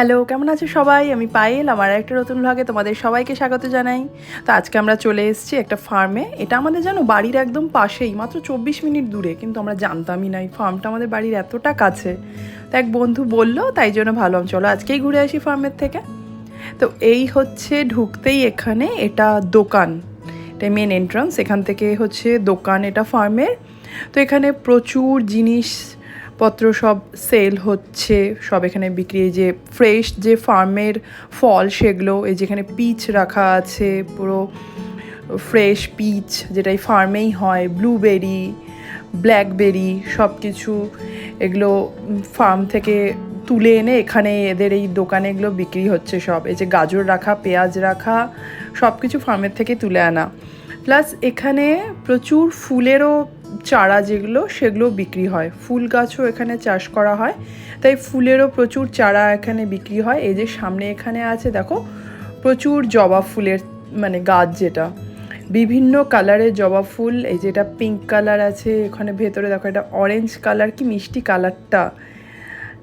Hello কেমন আছো সবাই? আমি পায়েল, আমার একটা নতুন ভ্লগে তোমাদের সবাইকে স্বাগত জানাই। তো আজকে আমরা চলে এসেছি একটা ফার্মে এটা আমাদের জানো বাড়ির একদম পাশেই, মাত্র চব্বিশ মিনিট দূরে, কিন্তু আমরা জানতামই না এই ফার্মটা আমাদের বাড়ির এতটা কাছে। তো এক বন্ধু বলল, তাই জন্য ভালো ভাবলাম, চলো আজকেই ঘুরে আসি ফার্মের থেকে। তো এই হচ্ছে ঢুকতেই এখানে এটা দোকান। এটা মেন এন্ট্রান্স এখান থেকে হচ্ছে দোকান এটা ফার্মের তো এখানে প্রচুর জিনিস পত্র সব সেল হচ্ছে, সব এখানে বিক্রি যে ফ্রেশ যে ফার্মের ফল সেগুলো, এই যেখানে পিচ রাখা আছে, পুরো ফ্রেশ পিচ যেটা এই ফার্মেই হয় ব্লুবেরি ব্ল্যাকবেরি সব কিছু এগুলো ফার্ম থেকে তুলে এনে এখানে এদের এই দোকানে এগুলো বিক্রি হচ্ছে সব। এই যে গাজর রাখা, পেঁয়াজ রাখা সব কিছু ফার্মের থেকে তুলে আনা। প্লাস এখানে প্রচুর ফুলেরও চারা যেগুলো সেগুলো বিক্রি হয়। ফুল গাছও এখানে চাষ করা হয়। তাই ফুলেরও প্রচুর চারা এখানে বিক্রি হয়। এই যে সামনে এখানে আছে, দেখো, প্রচুর জবা ফুলের মানে গাছ যেটা। বিভিন্ন কালারের জবা ফুল, এই যেটা পিঙ্ক কালার আছে, এখানে ভেতরে দেখো, এটা অরেঞ্জ কালার কি মিষ্টি কালারটা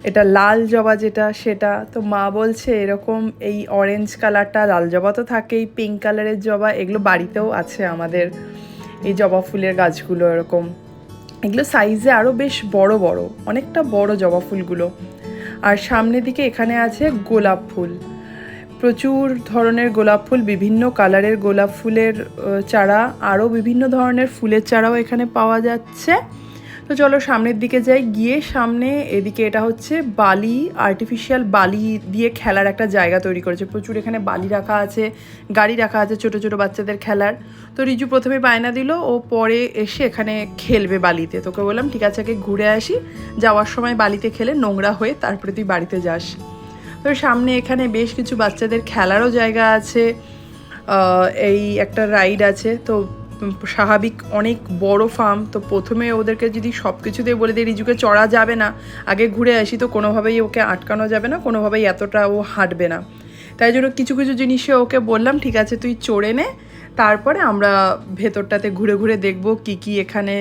এটা লাল জবা যেটা, সেটা। তো মা বলছে এরকম এই অরেঞ্জ কালারটা লাল জবা তো থাকেই পিঙ্ক কালারের জবা, এগুলো বাড়িতেও আছে আমাদের। এই জবা ফুলের গাছগুলো এরকম। এগুলো সাইজে আরও বেশ বড় বড়, অনেকটা বড় জবা ফুলগুলো। আর সামনের দিকে এখানে আছে গোলাপ ফুল। প্রচুর ধরনের গোলাপ ফুল, বিভিন্ন কালারের গোলাপ ফুলের চারা আরও বিভিন্ন ধরনের ফুলের চারাও এখানে পাওয়া যাচ্ছে। তো চলো সামনের দিকে যাই। গিয়ে সামনে এদিকে এটা হচ্ছে বালি আর্টিফিশিয়াল বালি দিয়ে খেলার একটা জায়গা তৈরি করেছে। প্রচুর এখানে বালি রাখা আছে, গাড়ি রাখা আছে ছোট ছোট বাচ্চাদের খেলার। তো রিজু প্রথমে বায়না দিল, ও পরে এসে এখানে খেলবে বালিতে। তোকে বললাম, ঠিক আছে, আগে ঘুরে আসি। যাওয়ার সময় বালিতে খেলে নোংরা হয়ে তারপরে তুই বাড়িতে যাস। তো সামনে এখানে বেশ কিছু বাচ্চাদের খেলারও জায়গা আছে। এই একটা রাইড আছে। তো স্বাভাবিক অনেক বড় ফার্ম তো প্রথমে ওদেরকে যদি সব কিছুতে বলে দিই, রিজুকে চড়া যাবে না, আগে ঘুরে আসি, তো কোনোভাবেই ওকে আটকানো যাবে না, কোনোভাবেই এতটা ও হাঁটবে না। তাই জন্য কিছু কিছু জিনিসে ওকে বললাম, ঠিক আছে, তুই চড়ে নে, তারপরে আমরা ভেতরটাতে ঘুরে ঘুরে দেখব কি কি এখানে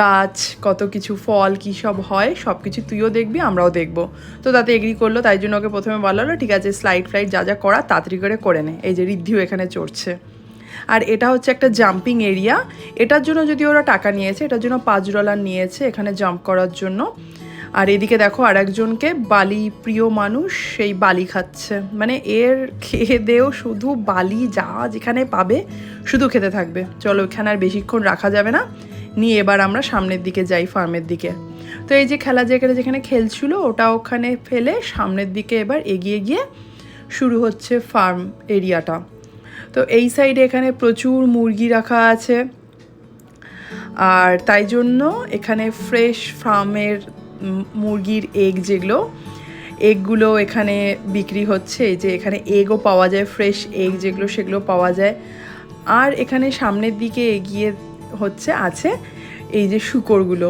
গাছ, কত কিছু ফল, কী সব হয় সব কিছু তুইও দেখবি, আমরাও দেখব। তো তাতে এগ্রি করল, তাই জন্য ওকে প্রথমে বলা হলো, ঠিক আছে স্লাইড ফ্লাইড যা যা করা, তাড়াতাড়ি করে করে নে। এই যে ঋদ্ধিও এখানে চড়ছে। আর এটা হচ্ছে একটা জাম্পিং এরিয়া এটার জন্য যদি ওরা টাকা নিয়েছে, এটার জন্য পাঁচ ডলার নিয়েছে এখানে জাম্প করার জন্য। আর এদিকে দেখো আর একজনকে বালি প্রিয় মানুষ, সেই বালি খাচ্ছে। মানে এর খেয়ে দেও শুধু বালি, যা যেখানে পাবে শুধু খেতে থাকবে। চলো এখানে আর বেশিক্ষণ রাখা যাবে না। নিয়ে এবার আমরা সামনের দিকে যাই ফার্মের দিকে। তো এই যে খেলা যেখানে যেখানে খেলছিল, ওটা ওখানে ফেলে সামনের দিকে এবার এগিয়ে গিয়ে শুরু হচ্ছে ফার্ম এরিয়াটা তো এই সাইডে এখানে প্রচুর মুরগি রাখা আছে। আর তাই জন্য এখানে ফ্রেশ ফার্মের মুরগির এগ যেগুলো এগগুলো এখানে বিক্রি হচ্ছে। এই যে এখানে এগও পাওয়া যায় ফ্রেশ এগ যেগুলো, সেগুলো পাওয়া যায়। আর এখানে সামনের দিকে এগিয়ে হচ্ছে, আছে এই যে শুকরগুলো।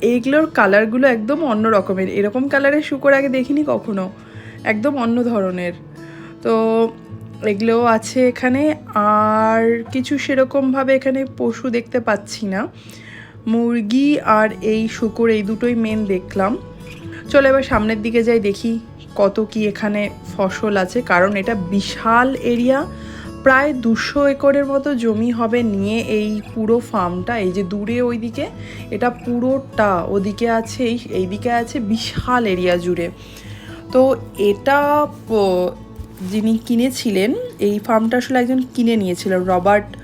এইগুলোর কালারগুলো একদম অন্য রকমের। এরকম কালারের শুকর আগে দেখিনি কখনো। একদম অন্য ধরনের। তো এগুলোও আছে এখানে। আর কিছু সেরকমভাবে এখানে পশু দেখতে পাচ্ছি না। মুরগি আর এই শুকর, এই দুটোই মেন দেখলাম। চলো এবার সামনের দিকে যাই, দেখি কত কি এখানে ফসল আছে। কারণ এটা বিশাল এরিয়া। প্রায় দুশো একরের মতো জমি হবে নিয়ে এই পুরো ফার্মটা। এই যে দূরে ওইদিকে, এটা পুরোটা ওদিকে আছে, এই এইদিকে আছে বিশাল এরিয়া জুড়ে। তো এটা যিনি কিনেছিলেন, এই ফার্মটা আসলে একজন কিনে নিয়েছিলেন রবার্ট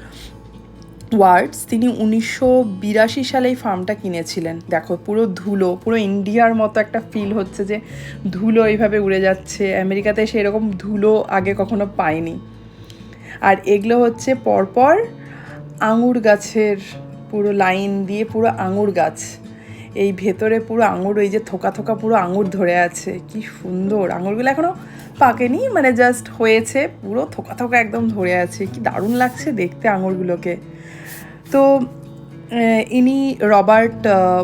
ওয়ার্ডস তিনি উনিশশো বিরাশি সালে এই ফার্মটা কিনেছিলেন। দেখো, পুরো ধুলো, পুরো ইন্ডিয়ার মতো একটা ফিল হচ্ছে যে ধুলো এইভাবে উড়ে যাচ্ছে। আমেরিকাতে সেই সেরকম ধুলো আগে কখনো পায়নি। আর এগুলো হচ্ছে পরপর আঙুর গাছের পুরো লাইন দিয়ে পুরো আঙুর গাছ। এই ভেতরে পুরো আঙুর ওই যে থোকা থোকা পুরো আঙুর ধরে আছে। কি সুন্দর! আঙুরগুলো এখনও পাকেনি মানে জাস্ট হয়েছে, পুরো থোকা থোকা একদম ধরে আছে। কি দারুণ লাগছে দেখতে আঙুরগুলোকে। তো ইনি রবার্ট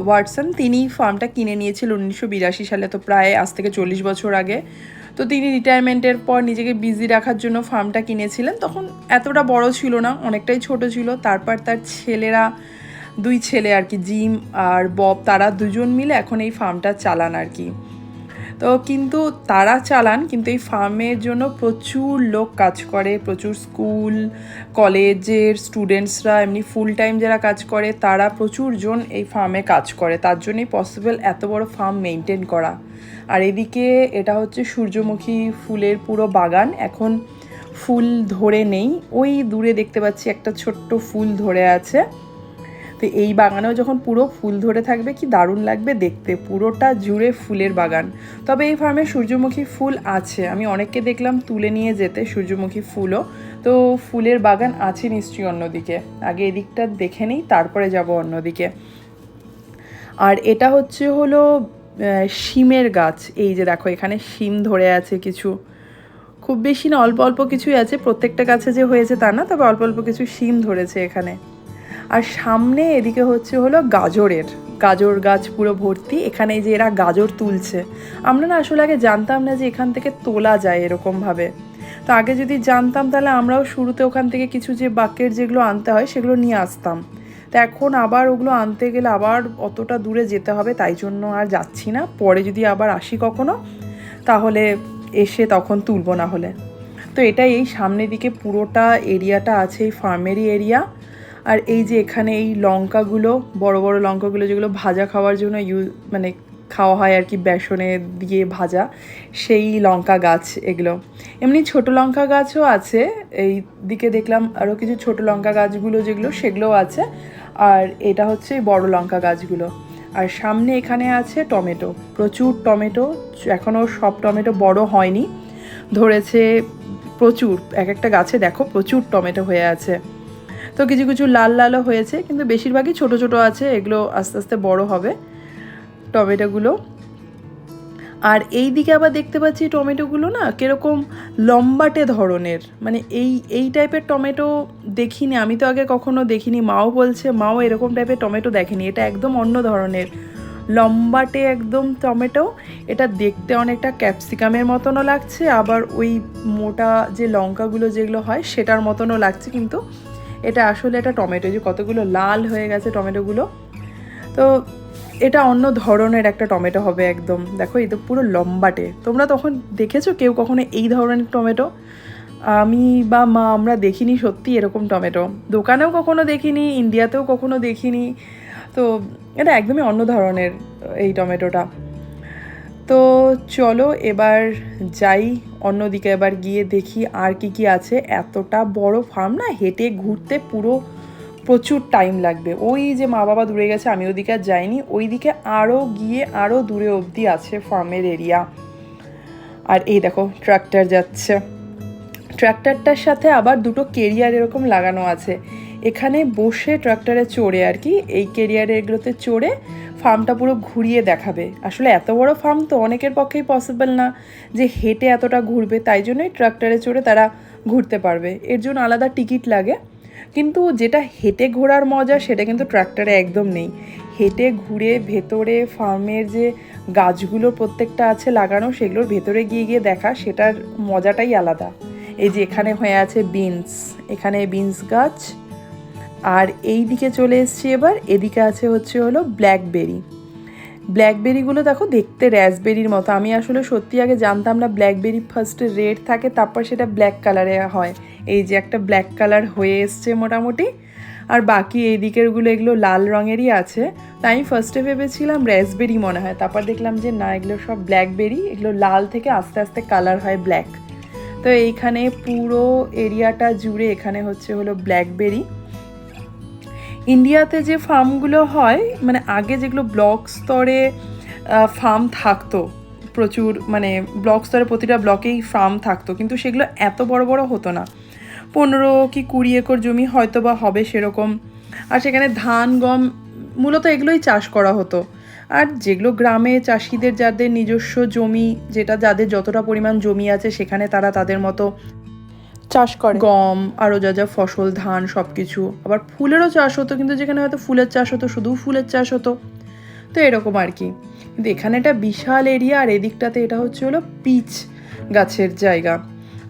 ওয়াটসন, তিনি ফার্মটা কিনে নিয়েছিল উনিশশো বিরাশি সালে, তো প্রায় আজ থেকে চল্লিশ বছর আগে। তো তিনি রিটায়ারমেন্টের পর নিজেকে বিজি রাখার জন্য ফার্মটা কিনেছিলেন। তখন এতটা বড় ছিল না, অনেকটাই ছোট ছিল। তারপর তার ছেলেরা দুই ছেলে আর কি, জিম আর বব, তারা দুজন মিলে এখন এই ফার্মটা চালান আর কি। তো কিন্তু তারা চালান, কিন্তু এই ফার্মের জন্য প্রচুর লোক কাজ করে, প্রচুর স্কুল, কলেজের স্টুডেন্টসরা, এমনি ফুল টাইম যারা কাজ করে, তারা প্রচুর জন এই ফার্মে কাজ করে। তার জন্যই পসিবল এত বড় ফার্ম মেনটেন করা। আর এদিকে এটা হচ্ছে সূর্যমুখী ফুলের পুরো বাগান। এখন ফুল ধরে নেই, ওই দূরে দেখতে পাচ্ছি একটা ছোট্ট ফুল ধরে আছে। তো এই বাগানেও যখন পুরো ফুল ধরে থাকবে, কি দারুণ লাগবে দেখতে। পুরোটা জুড়ে ফুলের বাগান। তবে এই ফার্মে সূর্যমুখী ফুল আছে। আমি অনেককে দেখলাম তুলে নিয়ে যেতে সূর্যমুখী ফুলও। তো ফুলের বাগান আছে নিশ্চয়ই অন্যদিকে। আগে এদিকটা দেখে নিই, তারপরে যাব অন্যদিকে। আর এটা হচ্ছে হলো শিমের গাছ। এই যে দেখো, এখানে শিম ধরে আছে কিছু। খুব বেশি না, অল্প অল্প কিছুই আছে। প্রত্যেকটা গাছে যে হয়েছে তা না, তবে অল্প অল্প কিছু শিম ধরেছে এখানে। আর সামনে এদিকে হচ্ছে হলো গাজরের। গাজর গাছ পুরো ভর্তি, এখানে যে এরা গাজর তুলছে। আমরা না আসলে আগে জানতাম না যে এখান থেকে তোলা যায় এরকমভাবে। তো আগে যদি জানতাম তাহলে আমরাও শুরুতে ওখান থেকে কিছু যে বাকের যেগুলো আনতে হয় সেগুলো নিয়ে আসতাম। তো এখন আবার ওগুলো আনতে গেলে আবার অতটা দূরে যেতে হবে, তাই জন্য আর যাচ্ছি না। পরে যদি আবার আসি কখনো, তাহলে এসে তখন তুলবো না হলে। তো এটাই এই সামনের দিকে পুরোটা এরিয়াটা আছে, এই ফার্মেরই এরিয়া আর এই যে এখানে এই লঙ্কাগুলো, বড় বড় লঙ্কাগুলো যেগুলো ভাজা খাওয়ার জন্য ইউ মানে খাওয়া হয় আর কি বেসনে দিয়ে ভাজা, সেই লঙ্কা গাছ এগুলো। এমনি ছোট লঙ্কা গাছও আছে, এই দিকে দেখলাম আরও কিছু ছোট লঙ্কা গাছগুলো যেগুলো, সেগুলোও আছে। আর এটা হচ্ছে বড় লঙ্কা গাছগুলো। আর সামনে এখানে আছে টমেটো, প্রচুর টমেটো এখনও সব টমেটো বড় হয়নি। ধরেছে প্রচুর, এক একটা গাছে দেখো প্রচুর টমেটো হয়ে আছে। তো কিছু কিছু লাল লালও হয়েছে, কিন্তু বেশিরভাগই ছোট ছোট আছে, এগুলো আস্তে আস্তে বড় হবে টমেটোগুলো। আর এই দিকে আবার দেখতে পাচ্ছি টমেটোগুলো না কীরকম লম্বাটে ধরনের মানে এই এই টাইপের টমেটো দেখিনি, আমি তো আগে কখনো দেখিনি, মাও বলছে, মাও এরকম টাইপের টমেটো দেখেনি, এটা একদম অন্য ধরনের। লম্বাটে একদম টমেটো, এটা দেখতে অনেকটা ক্যাপসিকামের মতনও লাগছে, আবার ওই মোটা যে লঙ্কাগুলো যেগুলো হয়, সেটার মতনও লাগছে, কিন্তু এটা আসলে এটা টমেটো যে কতগুলো লাল হয়ে গেছে টমেটোগুলো। তো এটা অন্য ধরনের একটা টমেটো হবে একদম। দেখো, এই তো পুরো লম্বাটে। তোমরা তখন দেখেছ কেউ কখনো এই ধরনের টমেটো? আমি বা মা, আমরা দেখিনি সত্যি এরকম টমেটো। দোকানেও কখনো দেখিনি, ইন্ডিয়াতেও কখনো দেখিনি। তো এটা একদমই অন্য ধরনের এই টমেটোটা। তো চলো এবার যাই, অন্যদিকে এবার গিয়ে দেখি আর কি কি আছে। এতটা বড় ফার্ম না, হেঁটে ঘুরতে পুরো প্রচুর টাইম লাগবে। ওই যে মা বাবা দূরে গেছে, আমি ওদিকে আর যাইনি। ওইদিকে আরও গিয়ে আরও দূরে অবধি আছে ফার্মের এরিয়া আর এই দেখো ট্রাক্টর যাচ্ছে। ট্র্যাক্টরটার সাথে আবার দুটো কেরিয়ার এরকম লাগানো আছে। এখানে বসে ট্রাক্টরে চড়ে আর কি, এই কেরিয়ারে এগুলোতে চড়ে ফার্মটা পুরো ঘুরিয়ে দেখাবে। আসলে এত বড় ফার্ম তো অনেকের পক্ষেই পসিবল না যে হেঁটে এতটা ঘুরবে, তাই জন্যই ট্রাক্টরে চড়ে তারা ঘুরতে পারবে। এর জন্য আলাদা টিকিট লাগে। কিন্তু যেটা হেঁটে ঘোরার মজা, সেটা কিন্তু ট্রাক্টরে একদম নেই। হেঁটে ঘুরে ভেতরে ফার্মের যে গাছগুলো প্রত্যেকটা আছে লাগানো, সেগুলোর ভেতরে গিয়ে গিয়ে দেখা, সেটার মজাটাই আলাদা। এই যে এখানে হয়ে আছে বিনস এখানে বিনস গাছ আর এই দিকে চলে এসছি এবার, এদিকে আছে হচ্ছে হলো ব্ল্যাকবেরি ব্ল্যাকবেরিগুলো দেখো দেখতে র্যাসবেরির মতো। আমি আসলে সত্যি আগে জানতাম না ব্ল্যাকবেরি ফার্স্টে রেড থাকে, তারপর সেটা ব্ল্যাক কালারে হয়। এই যে একটা ব্ল্যাক কালার হয়ে এসছে মোটামুটি। আর বাকি এই দিকেরগুলো এগুলো লাল রঙেরই আছে। তাই আমি ফার্স্টে ভেবেছিলাম র্যাসবেরি মনে হয়। তারপর দেখলাম যে না, এগুলো সব ব্ল্যাকবেরি এগুলো লাল থেকে আস্তে আস্তে কালার হয় ব্ল্যাক তো এইখানে পুরো এরিয়াটা জুড়ে এখানে হচ্ছে হলো ব্ল্যাকবেরি ইন্ডিয়াতে যে ফার্মগুলো হয় মানে আগে যেগুলো ব্লক স্তরে ফার্ম থাকতো, প্রচুর মানে ব্লক স্তরে প্রতিটা ব্লকেই ফার্ম থাকতো, কিন্তু সেগুলো এত বড় বড় হতো না। পনেরো কি কুড়ি একর জমি হয়তো বা হবে সেরকম। আর সেখানে ধান, গম মূলত এগুলোই চাষ করা হতো। আর যেগুলো গ্রামে চাষিদের, যাদের নিজস্ব জমি, যেটা যাদের যতটা পরিমাণ জমি আছে, সেখানে তারা তাদের মতো চাষ করে। গম আরও যা যা ফসল, ধান সব কিছু আবার ফুলেরও চাষ হতো, কিন্তু যেখানে হয়তো ফুলের চাষ হতো, শুধু ফুলের চাষ হতো। তো এরকম আর কি। কিন্তু এখানে একটা বিশাল এরিয়া আর এদিকটাতে এটা হচ্ছে হলো পিচ গাছের জায়গা।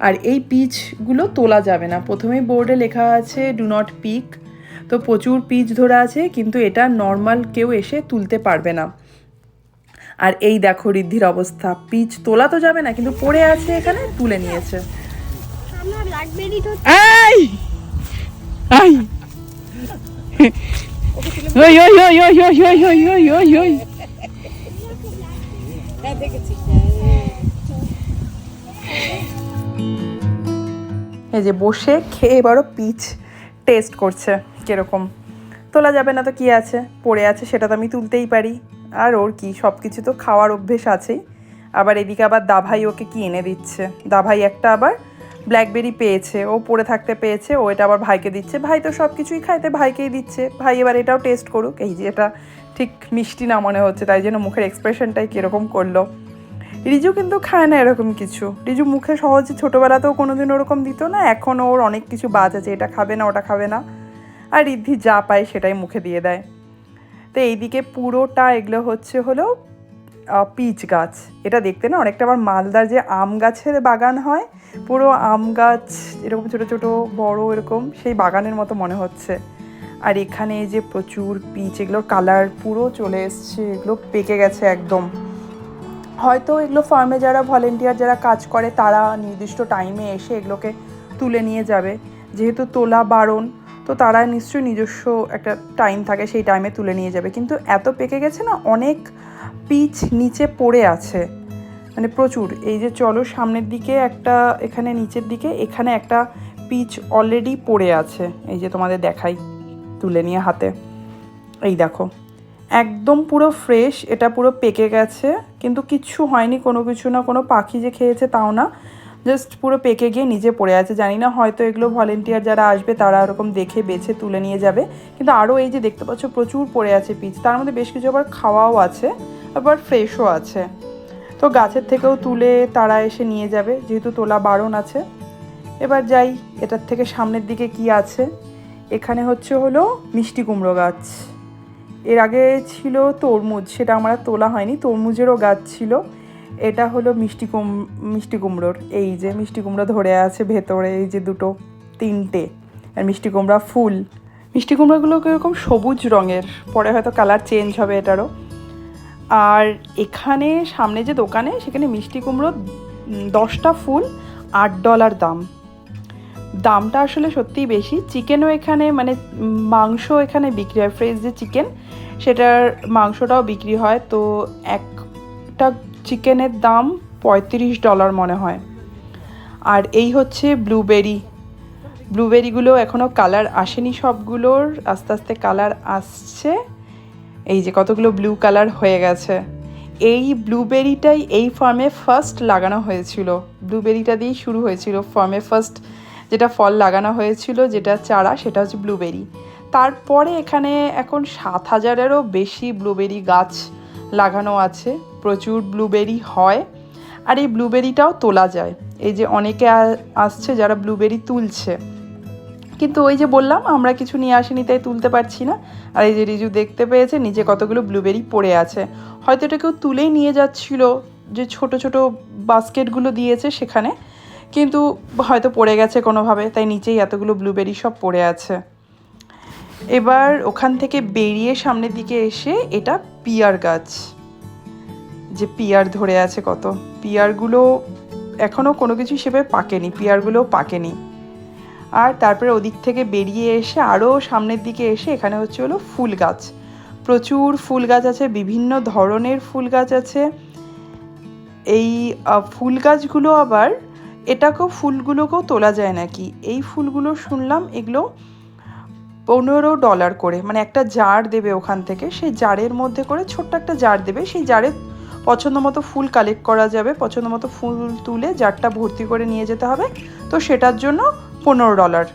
আর এই পিচগুলো তোলা যাবে না। প্রথমেই বোর্ডে লেখা আছে ডু নট পিক তো প্রচুর পিচ ধরে আছে, কিন্তু এটা নর্মাল কেউ এসে তুলতে পারবে না। আর এই দেখো, ঋদ্ধির অবস্থা। পিচ তোলা তো যাবে না, কিন্তু পড়ে আছে এখানে, তুলে নিয়েছে। ব্ল্যাকবেরি তো এই এই ওই ওই ওই ওই ওই ওই ওই ওই ওই ওই এই যে বসে খেয়ে এবারও পিচ টেস্ট করছে কীরকম তোলা যাবে না তো কি আছে পড়ে আছে সেটা তো আমি তুলতেই পারি আর ওর কি সব কিছু তো খাওয়ার অভ্যেস আছেই আবার এদিকে আবার দাভাই ওকে কি এনে দিচ্ছে দাভাই একটা আবার ব্ল্যাকবেরি পেয়েছে, ও পড়ে থাকতে পেয়েছে, ও এটা আবার ভাইকে দিচ্ছে। ভাই তো সব কিছুই খাইতে ভাইকেই দিচ্ছে। ভাই এবার এটাও টেস্ট করুক। এই যে এটা ঠিক মিষ্টি না মনে হচ্ছে, তাই জন্য মুখের এক্সপ্রেশনটাই কীরকম করল। রিজু কিন্তু খায় না এরকম কিছু। রিজু মুখে সহজে ছোটোবেলাতেও কোনো দিন ওরকম দিত না এখন ওর অনেক কিছু বাজ আছে, এটা খাবে না, ওটা খাবে না। আর রিদ্ধি যা পায় সেটাই মুখে দিয়ে দেয়। তো এইদিকে পুরোটা এগুলো হচ্ছে হলো পিচ গাছ। এটা দেখতে না অনেকটা আবার মালদার যে আম গাছের বাগান হয়, পুরো আম গাছ, এরকম ছোটো ছোটো, বড় এরকম, সেই বাগানের মতো মনে হচ্ছে। আর এখানে যে প্রচুর পিচ, এগুলোর কালার পুরো চলে এসছে, এগুলো পেকে গেছে একদম। হয়তো এগুলো ফার্মে যারা ভলেন্টিয়ার যারা কাজ করে, তারা নির্দিষ্ট টাইমে এসে এগুলোকে তুলে নিয়ে যাবে। যেহেতু তোলা বারণ, তো তারা নিশ্চয়ই নিজস্ব একটা টাইম থাকে, সেই টাইমে তুলে নিয়ে যাবে। কিন্তু এত পেকে গেছে না, অনেক পিচ নিচে পড়ে আছে। মানে প্রচুর। এই যে চলো সামনের দিকে একটা, এখানে নিচের দিকে, এখানে একটা পিচ অলরেডি পড়ে আছে। এই যে তোমাদের দেখাই, তুলে নিয়ে হাতে। এই দেখো, একদম পুরো ফ্রেশ এটা পুরো পেকে গেছে, কিন্তু কিচ্ছু হয়নি, কোনো কিছু না, কোনো পাখি যে খেয়েছে তাও না। জাস্ট পুরো পেকে গিয়ে নিজে পড়ে আছে। জানি না হয়তো এগুলো ভলেন্টিয়ার যারা আসবে, তারা এরকম দেখে বেছে তুলে নিয়ে যাবে। কিন্তু আরও এই যে দেখতে পাচ্ছ, প্রচুর পড়ে আছে পিচ। তার মধ্যে বেশ কিছু আবার খাওয়াও আছে, আবার ফ্রেশও আছে। তো গাছের থেকেও তুলে তারা এসে নিয়ে যাবে, যেহেতু তোলা বারণ আছে। এবার যাই, এটার থেকে সামনের দিকে কি আছে? এখানে হচ্ছে হলো মিষ্টি কুমড়ো গাছ। এর আগে ছিল তরমুজ, সেটা আমার তোলা হয়নি। তরমুজেরও গাছ ছিল। এটা হলো মিষ্টি কুম, মিষ্টি কুমড়োর। এই যে মিষ্টি কুমড়ো ধরে আছে ভেতরে, এই যে দুটো, তিনটে। আর মিষ্টি কুমড়া ফুল। মিষ্টি কুমড়োগুলো কীরকম সবুজ রঙের, পরে হয়তো কালার চেঞ্জ হবে এটারও। আর এখানে সামনে যে দোকানে, সেখানে মিষ্টি কুমড়ো দশটা ফুল, আট ডলার দাম। দামটা আসলে সত্যিই বেশি। চিকেনও এখানে মানে মাংস এখানে বিক্রি হয়। ফ্রেশ যে চিকেন, সেটার মাংসটাও বিক্রি হয়। তো একটা চিকেনের দাম পঁয়ত্রিশ ডলার মনে হয়। আর এই হচ্ছে ব্লুবেরি। ব্লুবেরিগুলো এখনও কালার আসেনি সবগুলোর, আস্তে আস্তে কালার আসছে। এই যে কতগুলো ব্লু কালার হয়ে গেছে। এই ব্লুবেরিটাই এই ফার্মে ফার্স্ট লাগানো হয়েছিল। ব্লুবেরিটা দিয়েই শুরু হয়েছিল ফার্মে ফার্স্ট যেটা ফল লাগানো হয়েছিল, যেটা চারা, সেটা হচ্ছে ব্লুবেরি। তারপরে এখানে এখন সাত হাজারেরও বেশি ব্লুবেরি গাছ লাগানো আছে, প্রচুর ব্লুবেরি হয়, আর এই ব্লুবেরিটাও তোলা যায়। এই যে অনেকে আসছে যারা ব্লুবেরি তুলছে। কিন্তু ওই যে বললাম, আমরা কিছু নিয়ে আসিনি, তাই তুলতে পারছি না। আর এই যে রিজু দেখতে পেয়েছে নিচে কতগুলো ব্লুবেরি পড়ে আছে। হয়তো এটা কেউ তুলেই নিয়ে যাচ্ছিল, যে ছোট ছোট বাস্কেটগুলো দিয়েছে সেখানে। কিন্তু হয়তো পড়ে গেছে কোনোভাবে, তাই নিচেই এতগুলো ব্লুবেরি সব পড়ে আছে। এবার ওখান থেকে বেরিয়ে সামনের দিকে এসে এটা পিয়ার গাছ। যে পিয়ার ধরে আছে কত। পিয়ারগুলো এখনও কোনো কিছু হিসেবে পাকেনি পিয়ারগুলো পাকেনি। আর তারপরে ওদিক থেকে বেরিয়ে এসে আরও সামনের দিকে এসে এখানে হচ্ছে হলো ফুল গাছ। প্রচুর ফুল গাছ আছে, বিভিন্ন ধরনের ফুল গাছ আছে। এই ফুল গাছগুলো আবার এটাকেও, ফুলগুলোকেও তোলা যায় নাকি? এই ফুলগুলো শুনলাম এগুলো পনেরো ডলার করে মানে একটা জার দেবে ওখান থেকে, সেই জারের মধ্যে করে ছোট্ট একটা জার দেবে, সেই জারে পছন্দ মতো ফুল কালেক্ট করা যাবে, পছন্দ মতো ফুল তুলে জারটা ভর্তি করে নিয়ে যেতে হবে, তো সেটার জন্য পনেরো ডলার।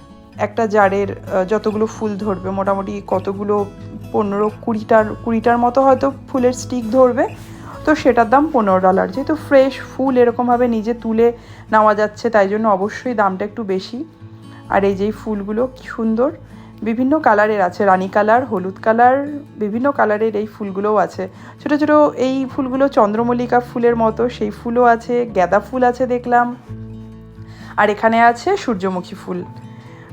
একটা জারের যতগুলো ফুল ধরবে, মোটামুটি কতগুলো পনেরো কুড়িটার কুড়িটার মতো হয়তো ফুলের স্টিক ধরবে, তো সেটার দাম পনেরো ডলার। যেহেতু ফ্রেশ ফুল এরকমভাবে নিজে তুলে নেওয়া যাচ্ছে, তাই জন্য অবশ্যই দামটা একটু বেশি। আর এই যে ফুলগুলো সুন্দর। বিভিন্ন কালারের আছে, রানী কালার হলুদ কালার বিভিন্ন কালারের এই ফুলগুলোও আছে। ছোট ছোট এই ফুলগুলো চন্দ্রমল্লিকা ফুলের মতো, সেই ফুলও আছে, গাঁদা ফুল আছে দেখলাম। আর এখানে আছে সূর্যমুখী ফুল।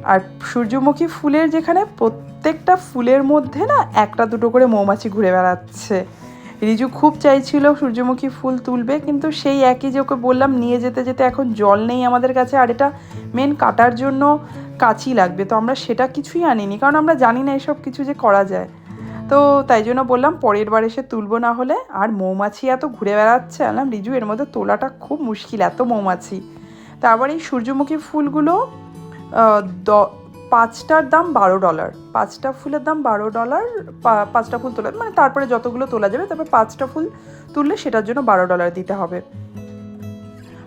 আর সূর্যমুখী ফুলের যেখানে প্রত্যেকটা ফুলের মধ্যে না একটা দুটো করে মৌমাছি ঘুরে বেড়াচ্ছে। রিজু খুব চাইছিল সূর্যমুখী ফুল তুলবে, কিন্তু সেই একই যে ওকে বললাম, নিয়ে যেতে যেতে এখন জল নেই আমাদের কাছে। আর এটা মেন কাটার জন্য কাঁচি লাগবে। তো আমরা সেটা কিছুই আনিনি, কারণ আমরা জানি না এসব কিছু যে করা যায়। তো তাই জন্য বললাম, পরের বার এসে তুলবো না হলে। আর মৌমাছি এত ঘুরে বেড়াচ্ছে আলাম রিজু, এর মধ্যে তোলাটা খুব মুশকিল, এত মৌমাছি। তারপর এই সূর্যমুখী ফুলগুলো দ- পাঁচটার দাম বারো ডলার। পাঁচটা ফুলের দাম বারো ডলার পাঁচটা ফুল তোলা মানে তারপরে যতগুলো তোলা যাবে, তারপর পাঁচটা ফুল তুললে সেটার জন্য বারো ডলার দিতে হবে।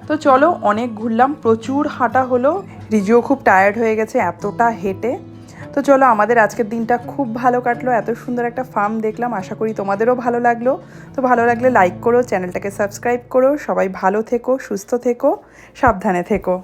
তো চলো, অনেক ঘুরলাম, প্রচুর হাঁটা হলো, রিজিও খুব টায়ার্ড হয়ে গেছে, এতটা হেঁটে। তো চলো, আমাদের আজকের দিনটা খুব ভালো কাটলো, এত সুন্দর একটা ফার্ম দেখলাম, আশা করি তোমাদেরও ভালো লাগল। তো ভালো লাগলে লাইক করো চ্যানেলটাকে সাবস্ক্রাইব করো, সবাই ভালো থেকো, সুস্থ থেকো, সাবধানে থেকো।